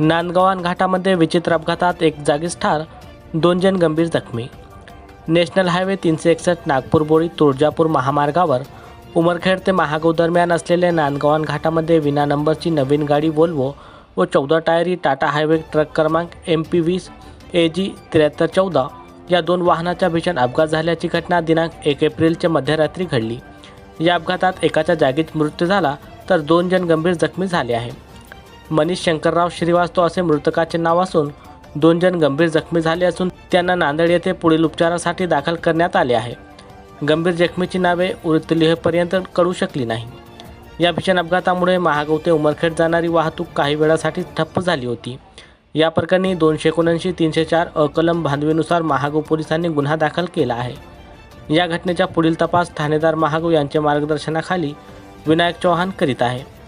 नांदगावान घाटामध्ये विचित्र अपघातात एक जागीच ठार दोन जण गंभीर जखमी. नॅशनल हायवे तीनशे एकसष्ट नागपूर बोळी तुळजापूर महामार्गावर उमरखेड ते महागाव दरम्यान असलेल्या नांदगावान घाटामध्ये विना नंबरची नवीन गाडी वोल्वो व चौदा टायरी टाटा हायवे ट्रक क्रमांक एम पी वीस ए जी त्र्याहत्तर चौदा या दोन वाहनाच्या भीषण अपघात झाल्याची घटना दिनांक एक एप्रिलच्या मध्यरात्री घडली. या अपघातात एकाच्या जागीच मृत्यू झाला तर दोन जण गंभीर जखमी झाले आहे मनीष शंकरराव श्रीवास्तव असे मृतकाचे नाव असून दोन जण गंभीर जखमी झाले असून त्यांना नांदेड येथे पुढील उपचारासाठी दाखल करण्यात आले आहे. गंभीर जखमीची नावे उरतलिहेपर्यंत कळू शकली नाही. या भीषण अपघातामुळे महागाव ते उमरखेड जाणारी वाहतूक काही वेळासाठी ठप्प झाली होती. या प्रकरणी दोनशे एकोणऐंशी तीनशे चार अकलम बांधवीनुसार महागाव पोलिसांनी गुन्हा दाखल केला आहे. या घटनेचा पुढील तपास ठाणेदार महागाव यांच्या मार्गदर्शनाखाली विनायक चौहान करीत आहे.